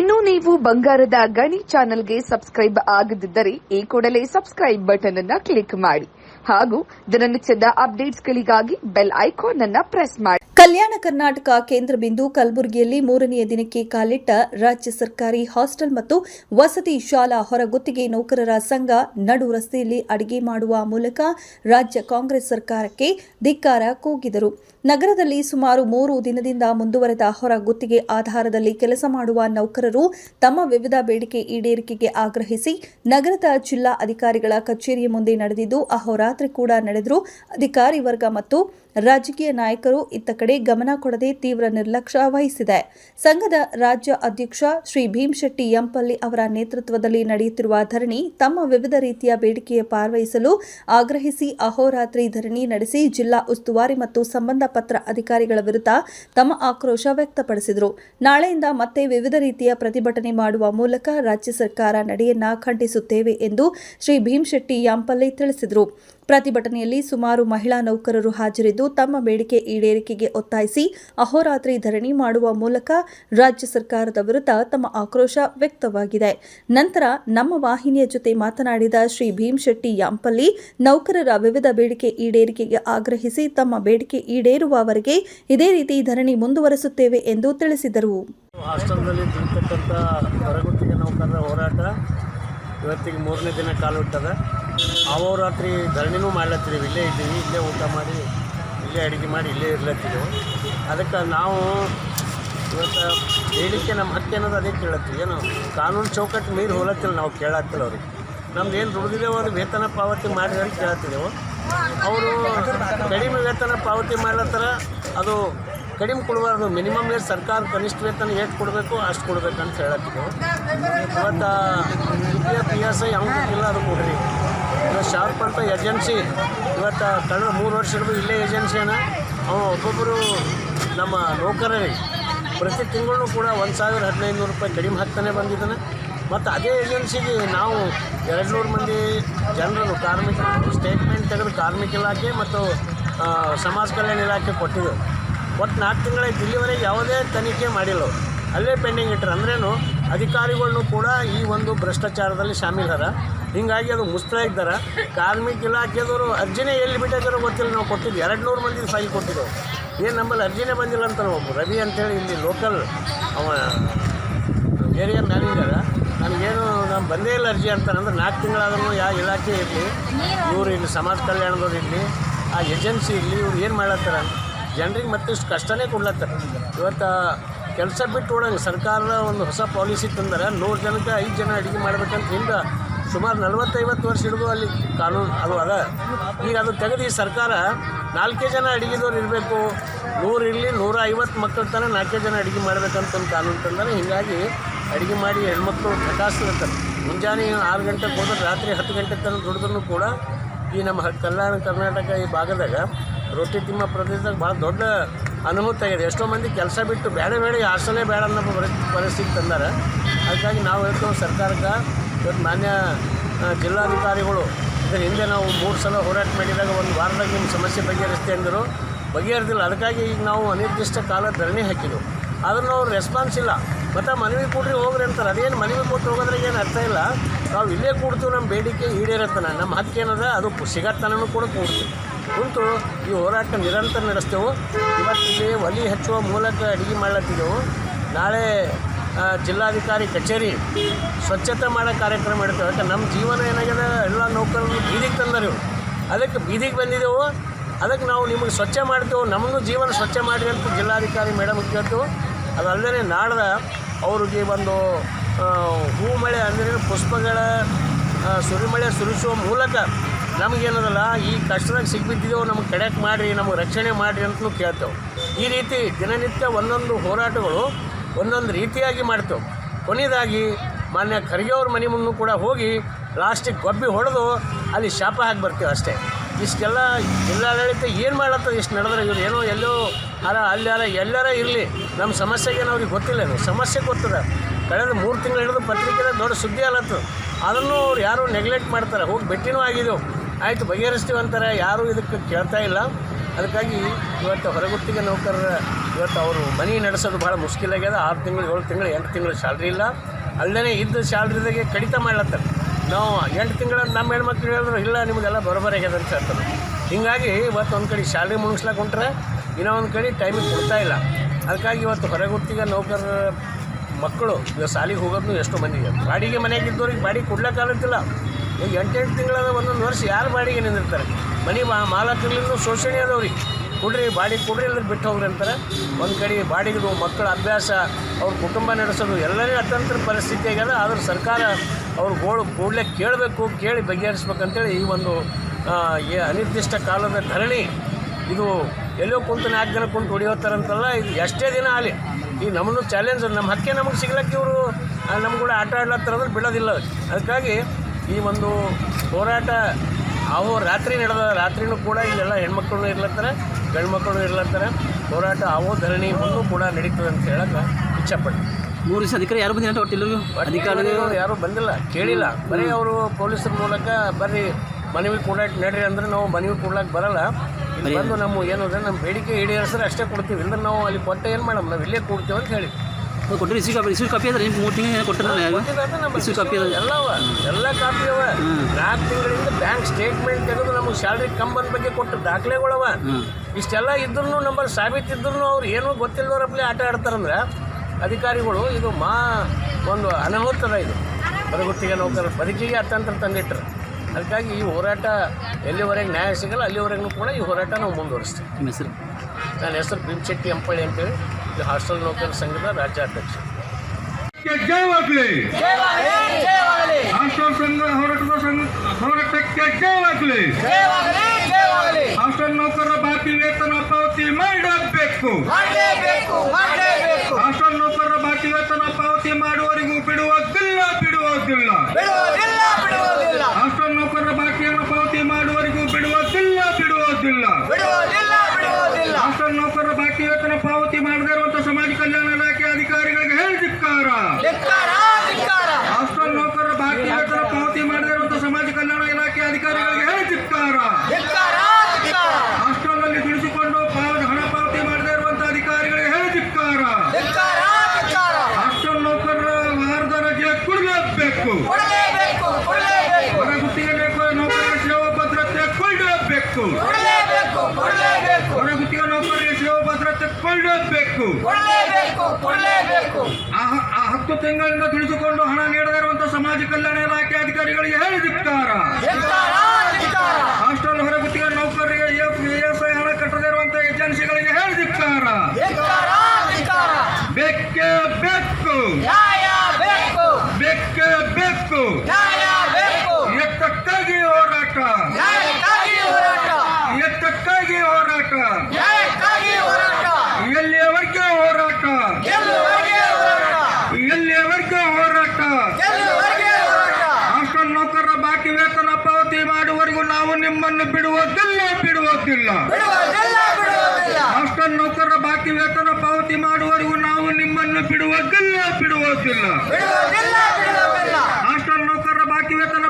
ಇನ್ನು ನೀವು ಬಂಗಾರದ ಗಣಿ ಚಾನೆಲ್ಗೆ ಸಬ್ಸ್ಕ್ರೈಬ್ ಆಗದಿದ್ದರೆ ಈ ಕೂಡಲೇ ಸಬ್ಸ್ಕ್ರೈಬ್ ಬಟನ್ ಅನ್ನ ಕ್ಲಿಕ್ ಮಾಡಿ ಹಾಗೂ ದಿನನಿತ್ಯದ ಅಪ್ಡೇಟ್ಸ್ಗಳಿಗಾಗಿ ಬೆಲ್ ಐಕಾನ್ ಅನ್ನ ಪ್ರೆಸ್ ಮಾಡಿ. ಕಲ್ಯಾಣ ಕರ್ನಾಟಕ ಕೇಂದ್ರ ಬಿಂದು ಕಲಬುರಗಿಯಲ್ಲಿ ಮೂರನೆಯ ದಿನಕ್ಕೆ ಕಾಲಿಟ್ಟ ರಾಜ್ಯ ಸರ್ಕಾರಿ ಹಾಸ್ಟೆಲ್ ಮತ್ತು ವಸತಿ ಶಾಲಾ ಹೊರಗುತ್ತಿಗೆ ನೌಕರರ ಸಂಘ ನಡು ರಸ್ತೆಯಲ್ಲಿ ಅಡಿಗೆ ಮಾಡುವ ಮೂಲಕ ರಾಜ್ಯ ಕಾಂಗ್ರೆಸ್ ಸರ್ಕಾರಕ್ಕೆ ಧಿಕ್ಕಾರ ಕೂಗಿದರು. ನಗರದಲ್ಲಿ ಸುಮಾರು ಮೂರು ದಿನದಿಂದ ಮುಂದುವರೆದ ಹೊರ ಗುತ್ತಿಗೆ ಆಧಾರದಲ್ಲಿ ಕೆಲಸ ಮಾಡುವ ನೌಕರರು ತಮ್ಮ ವಿವಿಧ ಬೇಡಿಕೆ ಈಡೇರಿಕೆಗೆ ಆಗ್ರಹಿಸಿ ನಗರದ ಜಿಲ್ಲಾ ಅಧಿಕಾರಿಗಳ ಕಚೇರಿಯ ಮುಂದೆ ನಡೆದಿದ್ದು, ಅಹೋರಾತ್ರಿ ಕೂಡ ನಡೆದರೂ ಅಧಿಕಾರಿ ವರ್ಗ ಮತ್ತು ರಾಜಕೀಯ ನಾಯಕರು ಇತ್ತ ಕಡೆ ಗಮನ ಕೊಡದೆ ತೀವ್ರ ನಿರ್ಲಕ್ಷ್ಯ ವಹಿಸಿದೆ. ಸಂಘದ ರಾಜ್ಯ ಅಧ್ಯಕ್ಷ ಶ್ರೀ ಭೀಮಶೆಟ್ಟಿ ಎಂಪಲ್ಲಿ ಅವರ ನೇತೃತ್ವದಲ್ಲಿ ನಡೆಯುತ್ತಿರುವ ಧರಣಿ ತಮ್ಮ ವಿವಿಧ ರೀತಿಯ ಬೇಡಿಕೆಯ ಪಾರ್ವಹಿಸಲು ಆಗ್ರಹಿಸಿ ಅಹೋರಾತ್ರಿ ಧರಣಿ ನಡೆಸಿ ಜಿಲ್ಲಾ ಉಸ್ತುವಾರಿ ಮತ್ತು ಸಂಬಂಧಪತ್ರ ಅಧಿಕಾರಿಗಳ ವಿರುದ್ಧ ತಮ್ಮ ಆಕ್ರೋಶ ವ್ಯಕ್ತಪಡಿಸಿದರು. ನಾಳೆಯಿಂದ ಮತ್ತೆ ವಿವಿಧ ರೀತಿಯ ಪ್ರತಿಭಟನೆ ಮಾಡುವ ಮೂಲಕ ರಾಜ್ಯ ಸರ್ಕಾರ ನಡೆಯನ್ನ ಖಂಡಿಸುತ್ತೇವೆ ಎಂದು ಶ್ರೀ ಭೀಮಶೆಟ್ಟಿ ಯಾಂಪಲ್ಲಿ ತಿಳಿಸಿದರು. ಪ್ರತಿಭಟನೆಯಲ್ಲಿ ಸುಮಾರು ಮಹಿಳಾ ನೌಕರರು ಹಾಜರಿದ್ದು ತಮ್ಮ ಬೇಡಿಕೆ ಈಡೇರಿಕೆಗೆ ಒತ್ತಾಯಿಸಿ ಅಹೋರಾತ್ರಿ ಧರಣಿ ಮಾಡುವ ಮೂಲಕ ರಾಜ್ಯ ಸರ್ಕಾರದ ವಿರುದ್ಧ ತಮ್ಮ ಆಕ್ರೋಶ ವ್ಯಕ್ತವಾಗಿದೆ. ನಂತರ ನಮ್ಮ ವಾಹಿನಿಯ ಜೊತೆ ಮಾತನಾಡಿದ ಶ್ರೀ ಭೀಮಶೆಟ್ಟಿ ಯಾಂಪಲ್ಲಿ, ನೌಕರರ ವಿವಿಧ ಬೇಡಿಕೆ ಈಡೇರಿಕೆಗೆ ಆಗ್ರಹಿಸಿ ತಮ್ಮ ಬೇಡಿಕೆ ಈಡೇರುವವರೆಗೆ ಇದೇ ರೀತಿ ಧರಣಿ ಮುಂದುವರೆಸುತ್ತೇವೆ ಎಂದು ತಿಳಿಸಿದರು. ಹಾಸ್ಟೆಲ್ನಲ್ಲಿ ಹೊರಗುತ್ತಿಗೆ ನೌಕರರ ಹೋರಾಟ ಇವತ್ತಿಗೆ ಮೂರನೇ ದಿನ ಕಾಲಿಟ್ಟದ ರಾತ್ರಿ ಧರಣಿನೂ ಮಾಡ್ಲತ್ತಿದ್ದೀವಿ ಇಲ್ಲೇ ಇದ್ದೀವಿ, ಇಲ್ಲೇ ಊಟ ಮಾಡಿ, ಇಲ್ಲೇ ಅಡುಗೆ ಮಾಡಿ, ಇಲ್ಲೇ ಇರ್ಲತ್ತಿದ್ದೆವು ಅದಕ್ಕೆ ನಾವು ಇವತ್ತು ಬೇಡಿಕೆ ನಮ್ಮ ಹಕ್ಕು ಅನ್ನೋದು ಅದೇ ಕೇಳತ್ತೀವಿ. ಏನು, ಕಾನೂನು ಚೌಕಟ್ಟು ಮೀರಿ ಹೋಲತ್ತಿಲ್ಲ ನಾವು ಕೇಳತ್ತಿಲ್ಲ ಅವ್ರಿಗೆ. ನಮ್ದು ಏನು ದುಡಿದಿದ್ದೇವೆ ಅದು ವೇತನ ಪಾವತಿ ಮಾಡಿ ಅಂತ ಕೇಳತ್ತಿದ್ದೆವು ಅವರು ಕಡಿಮೆ ವೇತನ ಪಾವತಿ ಮಾಡ್ಲತ್ತರ ಅದು ಕಡಿಮೆ ಕೊಡಬಾರ್ದು. ಮಿನಿಮಮ್ ಏಟ್ ಸರ್ಕಾರ ಕನಿಷ್ಠ ವೇತನ ಎಷ್ಟು ಕೊಡಬೇಕು, ಅಷ್ಟು ಕೊಡಬೇಕಂತ ಹೇಳತ್ತಿದ್ದೆವು ಇವತ್ತು ಪಿ ಎಸ್ ಐ ಅದು ಕೊಡ್ರಿ. ಶಾರ್ಪ್ ಅಂತ ಏಜೆನ್ಸಿ ಇವತ್ತು ಕಳೆದ ಮೂರು ವರ್ಷ ಹಿಡಿದು ಇಲ್ಲೇ ಏಜೆನ್ಸಿಯನ್ನು ಅವ ಒಬ್ಬೊಬ್ಬರು ನಮ್ಮ ನೌಕರರಿಗೆ ಪ್ರತಿ ತಿಂಗಳು ಕೂಡ ಒಂದು ಸಾವಿರ ಹದಿನೈದು ನೂರು ರೂಪಾಯಿ ಕಡಿಮೆ ಹಾಕ್ತಾನೆ ಬಂದಿದ್ದಾನೆ. ಮತ್ತು ಅದೇ ಏಜೆನ್ಸಿಗೆ ನಾವು ಎರಡು ನೂರು ಮಂದಿ ಜನರನ್ನು ಕಾರ್ಮಿಕರು ಸ್ಟೇಟ್ಮೆಂಟ್ ತೆಗೆದು ಕಾರ್ಮಿಕ ಇಲಾಖೆ ಮತ್ತು ಸಮಾಜ ಕಲ್ಯಾಣ ಇಲಾಖೆ ಕೊಟ್ಟಿದ್ದೆವು ಒಟ್ಟು ನಾಲ್ಕು ತಿಂಗಳ ಇಲ್ಲಿವರೆಗೆ ಯಾವುದೇ ತನಿಖೆ ಮಾಡಿಲ್ಲ ಅಲ್ಲೇ ಪೆಂಡಿಂಗ್ ಇಟ್ಟರು ಅಂದ್ರೇನು ಅಧಿಕಾರಿಗಳನ್ನು ಕೂಡ ಈ ಒಂದು ಭ್ರಷ್ಟಾಚಾರದಲ್ಲಿ ಶಾಮೀಲಾರ ಹೀಗಾಗಿ ಅದು ಮುಸ್ತಾ ಇದ್ದಾರೆ ಕಾರ್ಮಿಕ ಇಲಾಖೆದವರು ಅರ್ಜಿನೇ ಎಲ್ಲಿ ಬಿಟ್ಟಿದ್ದಾರೋ ಗೊತ್ತಿಲ್ಲ. ನಾವು ಕೊಟ್ಟಿದ್ವಿ ಎರಡು ನೂರು ಮಂದಿ ಫೈಲ್ ಕೊಟ್ಟಿದ್ದೆವು ಏನು ನಮ್ಮಲ್ಲಿ ಅರ್ಜಿನೇ ಬಂದಿಲ್ಲ ಅಂತ ಒಬ್ಬ ರವಿ ಅಂತೇಳಿ ಇಲ್ಲಿ ಲೋಕಲ್ ಅವ ಏರಿಯಾ ಮ್ಯಾನೇಜರ ನನಗೇನು ನಾನು ಬಂದೇ ಇಲ್ಲ ಅರ್ಜಿ ಅಂತಾನಂದ್ರೆ ನಾಲ್ಕು ತಿಂಗಳಾದ್ರೂ ಯಾವ ಇಲಾಖೆ ಇರಲಿ, ಇವರು ಇಲ್ಲಿ ಸಮಾಜ ಕಲ್ಯಾಣದವ್ರು ಇರಲಿ, ಆ ಏಜೆನ್ಸಿ ಇರಲಿ, ಇವ್ರು ಏನು ಮಾಡ್ಲತ್ತಾರ? ಜನರಿಗೆ ಮತ್ತಿಷ್ಟು ಕಷ್ಟನೇ ಕೊಡ್ಲತ್ತಾರ. ಇವತ್ತು ಕೆಲಸ ಬಿಟ್ಟು ಓಡಂಗೆ ಸರ್ಕಾರ ಒಂದು ಹೊಸ ಪಾಲಿಸಿ ತಂದರೆ ನೂರು ಜನಕ್ಕೆ ಐದು ಜನ ಅಡುಗೆ ಮಾಡ್ಬೇಕಂತ ಹಿಂದೆ ಸುಮಾರು ನಲವತ್ತೈವತ್ತು ವರ್ಷ ಹಿಡಿದು ಅಲ್ಲಿ ಕಾನೂನು ಅದು ಅದ. ಈಗ ಅದು ತೆಗೆದು ಈ ಸರ್ಕಾರ ನಾಲ್ಕೇ ಜನ ಅಡುಗೆದವ್ರು ಇರಬೇಕು, ನೂರು ಇರಲಿ ನೂರ ಐವತ್ತು ಮಕ್ಕಳ ತನಕ ನಾಲ್ಕೇ ಜನ ಅಡುಗೆ ಮಾಡ್ಬೇಕಂತ ಒಂದು ಕಾನೂನು ತಂದರೆ ಹೀಗಾಗಿ ಅಡುಗೆ ಮಾಡಿ ಹೆಣ್ಮಕ್ಳು ಕಟಾಸ್ತಿರ್ತಾರೆ ಮುಂಜಾನೆ ಆರು ಗಂಟೆಗೆ ಹೋದ್ರೆ ರಾತ್ರಿ ಹತ್ತು ಗಂಟೆ ತನಕ ದುಡಿದ್ರು ಕೂಡ ಈ ನಮ್ಮ ಕಲ್ಯಾಣ ಕರ್ನಾಟಕ ಈ ಭಾಗದಾಗ ರೊಟ್ಟಿ ತಿಮ್ಮ ಪ್ರದೇಶದಾಗ ಭಾಳ ದೊಡ್ಡ ಅನುಭೂತಿ ಆಗಿದೆ ಎಷ್ಟೋ ಮಂದಿ ಕೆಲಸ ಬಿಟ್ಟು ಬೇಡ ಬೇಡ ಹಾಸ್ಟೆಲೇ ಬೇಡ ಅನ್ನೋ ಪರಿ- ಪರಿಸ್ಥಿತಿ ತಂದಾರೆ. ಅದಕ್ಕಾಗಿ ನಾವು ಹೇಳ್ತೇವೆ ಸರ್ಕಾರಕ್ಕೆ ಇವತ್ತು ಮಾನ್ಯ ಜಿಲ್ಲಾಧಿಕಾರಿಗಳು, ಇದರ ಹಿಂದೆ ನಾವು ಮೂರು ಸಲ ಹೋರಾಟ ಮಾಡಿದಾಗ ಒಂದು ವಾರದಾಗ ನಿಮ್ಮ ಸಮಸ್ಯೆ ಬಗೆಹರಿಸ್ತೆ ಅಂದರು. ಬಗೆಹರಿದಿಲ್ಲ. ಅದಕ್ಕಾಗಿ ಈಗ ನಾವು ಅನಿರ್ದಿಷ್ಟ ಕಾಲ ಧರಣಿ ಹಾಕಿದ್ದು ಅದನ್ನು ಅವ್ರು ರೆಸ್ಪಾನ್ಸ್ ಇಲ್ಲ. ಮತ್ತು ಮನವಿ ಕೊಡ್ರಿ ಹೋಗ್ರಿ ಅಂತಾರೆ. ಅದೇನು ಮನವಿ ಕೊಟ್ಟು ಹೋಗೋದ್ರೆ ಏನು ಅರ್ಥ ಇಲ್ಲ. ನಾವು ಇಲ್ಲೇ ಕೂಡ್ತೀವಿ, ನಮ್ಮ ಬೇಡಿಕೆ ಈಡೇರತ್ತನ. ನಮ್ಮ ಹಕ್ಕೇನದ ಅದು ಸಿಗತ್ತನೂ ಕೂಡ ಕೂಡ್ತೀವಿ. ಕುಂತು ಈ ಹೋರಾಟ ನಿರಂತರ ನಡೆಸ್ತೇವೆ. ಇವತ್ತಿಲ್ಲಿ ಒಲಿ ಹಚ್ಚುವ ಮೂಲಕ ಅಡುಗೆ ಮಾಡ್ಲತ್ತಿದ್ದೆವು. ನಾಳೆ ಜಿಲ್ಲಾಧಿಕಾರಿ ಕಚೇರಿ ಸ್ವಚ್ಛತೆ ಮಾಡೋ ಕಾರ್ಯಕ್ರಮ ಇಡ್ತೇವೆ ಯಾಕೆ ನಮ್ಮ ಜೀವನ ಏನಾಗಿದೆ? ಎಲ್ಲ ನೌಕರರು ಬೀದಿಗೆ ತಂದರು. ಅದಕ್ಕೆ ಬೀದಿಗೆ ಬಂದಿದ್ದೆವು. ಅದಕ್ಕೆ ನಾವು ನಿಮಗೆ ಸ್ವಚ್ಛ ಮಾಡ್ತೇವೆ. ನಮ್ಮನ್ನು ಜೀವನ ಸ್ವಚ್ಛ ಮಾಡಿ ಅಂತ ಜಿಲ್ಲಾಧಿಕಾರಿ ಮೇಡಮ್ ಕೇಳ್ತೇವೆ. ಅದಲ್ಲದೆ ನಾಡ್ದ ಅವ್ರಿಗೆ ಒಂದು ಹೂ ಮಳೆ ಅಂದರೆ ಪುಷ್ಪಗಳ ಸುರಿಮಳೆ ಸುರಿಸುವ ಮೂಲಕ ನಮಗೇನದಲ್ಲ, ಈ ಕಷ್ಟದಾಗ ಸಿಗ್ಬಿದ್ದಿದ್ದೇವೆ, ನಮಗೆ ಕಡೆಕ್ ಮಾಡಿರಿ, ನಮಗೆ ರಕ್ಷಣೆ ಮಾಡಿರಿ ಅಂತಲೂ ಕೇಳ್ತೇವೆ. ಈ ರೀತಿ ದಿನನಿತ್ಯ ಒಂದೊಂದು ಹೋರಾಟಗಳು ಒಂದೊಂದು ರೀತಿಯಾಗಿ ಮಾಡ್ತೇವೆ. ಕೊನೆಯದಾಗಿ, ಮಾನ್ಯ ಖರ್ಗೆ ಅವ್ರ ಮನೆ ಮುಂದೆ ಕೂಡ ಹೋಗಿ ಲಾಸ್ಟಿಗೆ ಗೊಬ್ಬಿ ಹೊಡೆದು ಅಲ್ಲಿ ಶಾಪ ಹಾಕಿ ಬರ್ತೀವಿ ಅಷ್ಟೇ. ಇಷ್ಟೆಲ್ಲ ಜಿಲ್ಲಾಡಳಿತ ಏನು ಮಾಡತ್ತೆ ಇಷ್ಟು ನಡೆದ್ರೆ ಇವ್ರು ಏನೋ ಎಲ್ಲೋ ಅಲ್ಲ ಅಲ್ಲಾರ ಎಲ್ಲಾರ ಇರಲಿ. ನಮ್ಮ ಸಮಸ್ಯೆಗೆ ಅವ್ರಿಗೆ ಗೊತ್ತಿಲ್ಲ ಸಮಸ್ಯೆ ಗೊತ್ತದ. ಕಳೆದ ಮೂರು ತಿಂಗಳು ಹಿಡಿದು ಪತ್ರಿಕೆದಾಗ ದೊಡ್ಡ ಸುದ್ದಿ ಅಲ್ಲತ್ತು ಅದನ್ನು ಅವ್ರು ಯಾರು ನೆಗ್ಲೆಕ್ಟ್ ಮಾಡ್ತಾರೆ. ಹೋಗಿ ಭೇಟಿನೂ ಆಗಿದ್ದೆವು. ಆಯಿತು, ಬಗೆಹರಿಸ್ತೀವಿ ಅಂತಾರೆ. ಯಾರೂ ಇದಕ್ಕೆ ಕೇಳ್ತಾ ಇಲ್ಲ. ಅದಕ್ಕಾಗಿ ಇವತ್ತು ಹೊರಗುತ್ತಿಗೆ ನೌಕರರ ಇವತ್ತು ಅವರು ಮನೆ ನಡೆಸೋದು ಭಾಳ ಮುಷ್ಕಿಲಾಗ್ಯದ ಆರು ತಿಂಗಳು, ಏಳು ತಿಂಗಳು, ಎಂಟು ತಿಂಗಳು ಸ್ಯಾಲ್ರಿ ಇಲ್ಲ. ಅಲ್ಲದೇ ಇದ್ದ ಸ್ಯಾಲ್ರಿದಾಗೆ ಕಡಿತ ಮಾಡ್ಲತ್ತಾರೆ. ನಾವು ಎಂಟು ತಿಂಗಳ ನಮ್ಮ ಹೆಣ್ಮಕ್ಳು ಹೇಳಿದ್ರು, ಇಲ್ಲ ನಿಮಗೆಲ್ಲ ಬರೋಬರಾಗ್ಯದ ಅಂತ ಹೇಳ್ತಾರೆ. ಹೀಗಾಗಿ ಇವತ್ತು ಒಂದು ಕಡೆ ಸ್ಯಾಲ್ರಿ ಮುಗಿಸ್ಲಾಕ್ ಹೊಂಟ್ರೆ ಇನ್ನೂ ಒಂದು ಕಡೆ ಟೈಮಿಗೆ ಕೊಡ್ತಾ ಇಲ್ಲ. ಅದಕ್ಕಾಗಿ ಇವತ್ತು ಹೊರಗುತ್ತಿಗೆ ನೌಕರರ ಮಕ್ಕಳು ಈಗ ಸಾಲಿಗೆ ಹೋಗೋದು ಎಷ್ಟೋ ಮಂದಿಗೆ ಬಾಡಿಗೆ ಮನೆಗಿದ್ದವ್ರಿಗೆ ಬಾಡಿಗೆ ಕೊಡ್ಲಿಕ್ಕಾಗತ್ತಿಲ್ಲ ಈಗ ಎಂಟೆಂಟು ತಿಂಗಳದ ಒಂದೊಂದು ವರ್ಷ ಯಾರು ಬಾಡಿಗೆ ನಿಂದಿರ್ತಾರೆ? ಮನೆ ಮಾ ಮಾಲಕರ್ಲಿಂದ ಶೋಷಣೆ ಅದಾವ್ರಿ ಕೊಡ್ರಿ ಬಾಡಿಗೆ ಕೊಡ್ರಿ ಅಂದ್ರೆ ಬಿಟ್ಟು ಹೋಗ್ರಿ ಅಂತಾರೆ. ಒಂದು ಕಡೆ ಬಾಡಿಗೆದು ಮಕ್ಕಳ ಅಭ್ಯಾಸ ಅವ್ರ ಕುಟುಂಬ ನಡೆಸೋದು ಎಲ್ಲರಿಗೂ ಅತಂತ್ರ ಪರಿಸ್ಥಿತಿ ಆಗ್ಯದ. ಆದ್ರೆ ಸರ್ಕಾರ ಅವ್ರ ಗೋಳು ಕೂಡಲೇ ಕೇಳಬೇಕು, ಕೇಳಿ ಬಗೆಹರಿಸ್ಬೇಕಂತೇಳಿ ಈ ಒಂದು ಅನಿರ್ದಿಷ್ಟ ಕಾಲದ ಧರಣಿ ಇದು ಎಲ್ಲೋ ಕುಂತು ನಾಲ್ಕು ಜನ ಕುಂತು ಹೊಡಿಯೋತಾರಂತಲ್ಲ, ಇದು ಎಷ್ಟೇ ದಿನ ಆಗಲಿ. ಈ ನಮ್ಮನ್ನು ಚಾಲೆಂಜ್ ನಮ್ಮ ಹಕ್ಕೆ ನಮಗೆ ಸಿಗ್ಲಕ್ಕೆ ಇವರು ನಮ್ಮ ಕೂಡ ಆಟ ಆಡ್ಲತ್ತಾರ ಅಂದ್ರೆ ಬಿಡೋದಿಲ್ಲ. ಅದಕ್ಕಾಗಿ ಈ ಒಂದು ಹೋರಾಟ ಅವು ರಾತ್ರಿ ನಡೆದ ರಾತ್ರಿನೂ ಕೂಡ ಇಲ್ಲೆಲ್ಲ ಹೆಣ್ಮಕ್ಳು ಇರ್ಲತ್ತಾರೆ ಗಂಡು ಮಕ್ಕಳು ಇರ್ಲತ್ತಾರೆ. ಹೋರಾಟ ಅವೋ ಧರಣಿ ಮುಂದೂ ಕೂಡ ನಡೀತದೆ ಅಂತ ಹೇಳಕ್ಕೆ ಇಚ್ಛಪಡ್ತೀನಿ. ಮೂರು ದಿವಸ ಅಧಿಕಾರಿ ಯಾರು ಬಂದಿಲ್ಲ ಅಂತ ಒಟ್ಟು ಎಲ್ಲರಿಗೂ ಅಧಿಕಾರಿಗಳು ಯಾರೂ ಬಂದಿಲ್ಲ ಕೇಳಿಲ್ಲ. ಬರೀ ಅವರು ಪೊಲೀಸರ ಮೂಲಕ ಬರ್ರಿ ಮನವಿ ಕೊಡಕ್ಕೆ ನಡ್ರಿ ಅಂದ್ರೆ ನಾವು ಮನವಿ ಕೊಡ್ಲಕ್ಕೆ ಬರಲ್ಲ. ಇಲ್ಲಿ ಬಂದು ನಮ್ಮ ಏನು ಅಂದರೆ ನಮ್ಮ ಬೇಡಿಕೆ ಈಡೇರಿಸಿದ್ರೆ ಅಷ್ಟೇ ಕೊಡ್ತೀವಿ. ಅಂದ್ರೆ ನಾವು ಅಲ್ಲಿ ಕೊಟ್ಟೆ ಏನು ಮಾಡಮ್ ನಾವು ಇಲ್ಲೇ ಕೊಡ್ತೀವಿ ಅಂತ ಹೇಳಿ ಕೊಟ್ಟರೆ ರಿಸೀವ್ ಕಾಪಿ ರಿಸೀವ್ ಕಾಪಿ ಅದ ಮೂರು ತಿಂಗಳು ಕೊಟ್ಟರೆ ರಿಸೀವ್ ಕಾಪಿ ಅದ ಎಲ್ಲ ಎಲ್ಲ ಕಾಪಿ ಅವ. ನಾಲ್ಕು ತಿಂಗಳಿಂದ ಬ್ಯಾಂಕ್ ಸ್ಟೇಟ್ಮೆಂಟ್ ತೆಗೆದು ನಮಗೆ ಸ್ಯಾಲ್ರಿ ಕಂಬನ್ ಬಗ್ಗೆ ಕೊಟ್ಟು ದಾಖಲೆಗಳವ. ಇಷ್ಟೆಲ್ಲ ಇದ್ರೂ ನಂಬಲ್ಲಿ ಸಾಬೀತು ಇದ್ರೂ ಅವ್ರು ಏನೂ ಗೊತ್ತಿಲ್ಲದವ್ರಪ್ಲೆ ಆಟ ಆಡ್ತಾರಂದ್ರೆ ಅಧಿಕಾರಿಗಳು ಇದು ಮಾ ಒಂದು ಅನಾಹುತದ ಇದು. ಬರಗುತ್ತಿಗೆ ನೌಕರ ಬದುಕಿಗೆ ಅತ್ಯಂತರ ತಂದಿಟ್ಟರು ಅದಕ್ಕಾಗಿ ಈ ಹೋರಾಟ ಎಲ್ಲಿವರೆಗೆ ನ್ಯಾಯ ಸಿಗಲ್ಲ ಅಲ್ಲಿವರೆಗೂ ಕೂಡ ಈ ಹೋರಾಟ ನಾವು ಮುಂದುವರಿಸ್ತೀವಿ. ನಿಮ್ಮ ಹೆಸರು? ನನ್ನ ಶೆಟ್ಟಿ ಅಂಪಳ್ಳಿ ಅಂತೇಳಿ. ಇದು ಹಾಸ್ಟೆಲ್ ನೌಕರರ ಸಂಘದ ರಾಜ್ಯಾಧ್ಯಕ್ಷ ಕ್ಕೆ ಜಯವಾಗಲಿ ಹಾಸ್ಟೆಲ್ ಸಂಘ ಹೋರಾಟದ ಸಂಘ ಹೋರಾಟಕ್ಕೆ ಜಯವಾಗಲಿ ಹಾಸ್ಟೆಲ್ ನೌಕರರ ಬಾಕಿ ವೇತನ ಪಾವತಿ ಮಾಡಬೇಕು ಹಾಸ್ಟೆಲ್ ನೌಕರರ ಬಾಕಿ ವೇತನ ಪಾವತಿ ಮಾಡುವವರೆಗೂ ಬಿಡುವುದಿಲ್ಲ ಬಿಡುವುದಿಲ್ಲ ಹಾಸ್ಟೆಲ್ ನೌಕರರ ಬಾಕಿಯನ್ನು ಪಾವತಿ ಮಾಡುವವರೆಗೂ ಬಿಡುವುದಿಲ್ಲ ಬಿಡುವುದಿಲ್ಲ ಹಾಸ್ಟೆಲ್ ನೌಕರರ ಬಾಕಿ ವೇತನ ಪಾವತಿ ಮಾಡದೇ ಇರುವಂತ ಸಮಾಜ ಕಲ್ಯಾಣ ಇಲಾಖೆ ಅಧಿಕಾರಿಗಳಿಗೆ ಹಾಸ್ಟೆಲ್ ನೌಕರರ ಬಾಕಿ ವೇತನ ಪಾವತಿ ಮಾಡದೇ ಇರುವಂತ ಸಮಾಜ ಕಲ್ಯಾಣ ಇಲಾಖೆ ಅಧಿಕಾರಿಗಳಿಗೆ ಹೇಳಿದಿಕ್ಕಾರ ಹಾಸ್ಟೆಲ್ನಲ್ಲಿ ದುಡಿಸಿಕೊಂಡು ಪಾವತಿ ಹಣ ಪಾವತಿ ಮಾಡದೇ ಇರುವಂತ ಅಧಿಕಾರಿಗಳಿಗೆ ಹೇಳಿದಿಕ್ಕಾರ ಹಾಸ್ಟೆಲ್ ನೌಕರರ ವಾರದ ರಜೆ ಕೊಡಲೇಬೇಕು. ಹೊರ ಗುತ್ತಿಗೆ ನೌಕರರ ಸೇವಾ ಭದ್ರತೆ ಕೊಡಲೇಬೇಕು. ಹೊರ ಗುತ್ತಿಗೆ ನೌಕರರಿಗೆ ಸೇವಾ ಭದ್ರತೆ ಕೊಡಲೇಬೇಕು. ಹ- ಆ ಹತ್ತು ತಿಂಗಳಿಂದ ತಿಳಿಸಿಕೊಂಡು ಹಣ ನೀಡದೇ ಸಮಾಜ ಕಲ್ಯಾಣ ಇಲಾಖೆ ಅಧಿಕಾರಿಗಳಿಗೆ ಹೇಳಿದಿಕ್ಕಾರ ಹಾಸ್ಟೆಲ್ ಹೊರಗುತ್ತಿಗೆ ನೌಕರರಿಗೆ ಇಎಸ್ಐ ಹಣ ಕಟ್ಟದೇ ಇರುವಂತ ಏಜೆನ್ಸಿಗಳಿಗೆ ಹೇಳಿದಿಕ್ಕಾರ ಬೇಕೇ ಬೇಕು ಬೇಕೇ ಬೇಕು ಎತ್ತಕ್ಕಾಗಿ ಹೋರಾಟ ಎತ್ತಕ್ಕಾಗಿ ಹೋರಾಟ ಎಲ್ಲಿಯವರೆಗೆ ಹೋರಾಟ ಎಲ್ಲಿಯವರೆಗೆ ಹೋರಾಟ ಹಾಸ್ಟೆಲ್ ನೌಕರರ ಬಾಕಿ ವೇತನ ಪಾವತಿ ಮಾಡುವವರೆಗೂ ನಾವು ನಿಮ್ಮನ್ನು ಬಿಡುವುದಿಲ್ಲ ಬಿಡುವುದಿಲ್ಲ. ಹಾಸ್ಟೆಲ್ ನೌಕರರ ಬಾಕಿ ವೇತನ ಪಾವತಿ ಮಾಡುವವರೆಗೂ ನಾವು ನಿಮ್ಮನ್ನು ಬಿಡುವುದಿಲ್ಲ ಬಿಡುವುದಿಲ್ಲ. ಹಾಸ್ಟೆಲ್ ನೌಕರರ ಬಾಕಿ ವೇತನ